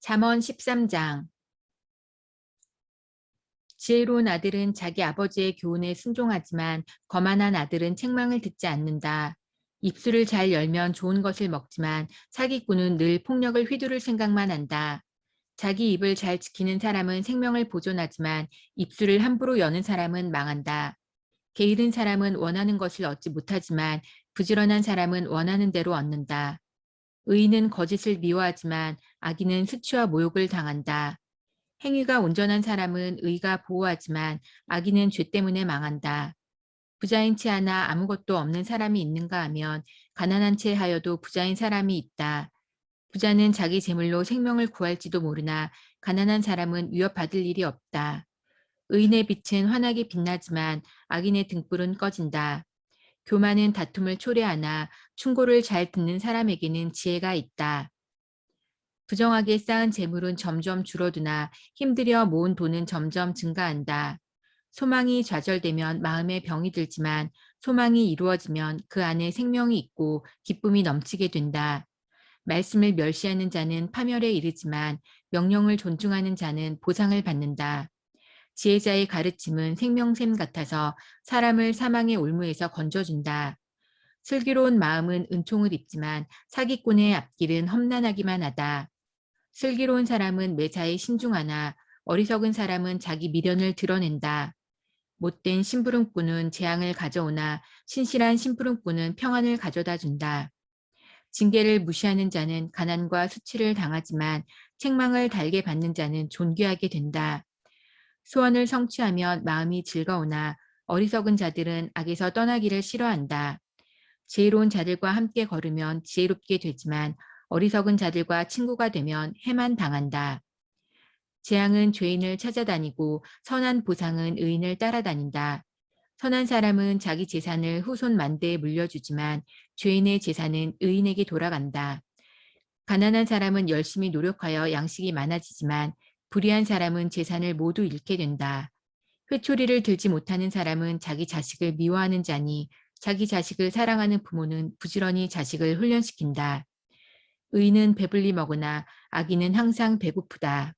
잠언 13장 지혜로운 아들은 자기 아버지의 교훈에 순종하지만 거만한 아들은 책망을 듣지 않는다. 입술을 잘 열면 좋은 것을 먹지만 사기꾼은 늘 폭력을 휘두를 생각만 한다. 자기 입을 잘 지키는 사람은 생명을 보존하지만 입술을 함부로 여는 사람은 망한다. 게으른 사람은 원하는 것을 얻지 못하지만 부지런한 사람은 원하는 대로 얻는다. 의인은 거짓을 미워하지만 악인은 수치와 모욕을 당한다. 행위가 온전한 사람은 의가 보호하지만 악인은 죄 때문에 망한다. 부자인 채 하나 아무것도 없는 사람이 있는가 하면 가난한 채 하여도 부자인 사람이 있다. 부자는 자기 재물로 생명을 구할지도 모르나 가난한 사람은 위협받을 일이 없다. 의인의 빛은 환하게 빛나지만 악인의 등불은 꺼진다. 교만은 다툼을 초래하나 충고를 잘 듣는 사람에게는 지혜가 있다. 부정하게 쌓은 재물은 점점 줄어드나 힘들여 모은 돈은 점점 증가한다. 소망이 좌절되면 마음에 병이 들지만 소망이 이루어지면 그 안에 생명이 있고 기쁨이 넘치게 된다. 말씀을 멸시하는 자는 파멸에 이르지만 명령을 존중하는 자는 보상을 받는다. 지혜자의 가르침은 생명샘 같아서 사람을 사망의 올무에서 건져준다. 슬기로운 마음은 은총을 입지만 사기꾼의 앞길은 험난하기만 하다. 슬기로운 사람은 매사에 신중하나 어리석은 사람은 자기 미련을 드러낸다. 못된 심부름꾼은 재앙을 가져오나 신실한 심부름꾼은 평안을 가져다 준다. 징계를 무시하는 자는 가난과 수치를 당하지만 책망을 달게 받는 자는 존귀하게 된다. 소원을 성취하면 마음이 즐거우나 어리석은 자들은 악에서 떠나기를 싫어한다. 지혜로운 자들과 함께 걸으면 지혜롭게 되지만 어리석은 자들과 친구가 되면 해만 당한다. 재앙은 죄인을 찾아다니고 선한 보상은 의인을 따라다닌다. 선한 사람은 자기 재산을 후손 만대에 물려주지만 죄인의 재산은 의인에게 돌아간다. 가난한 사람은 열심히 노력하여 양식이 많아지지만 불의한 사람은 재산을 모두 잃게 된다. 회초리를 들지 못하는 사람은 자기 자식을 미워하는 자니 자기 자식을 사랑하는 부모는 부지런히 자식을 훈련시킨다. 의인은 배불리 먹으나 악인은 항상 배고프다.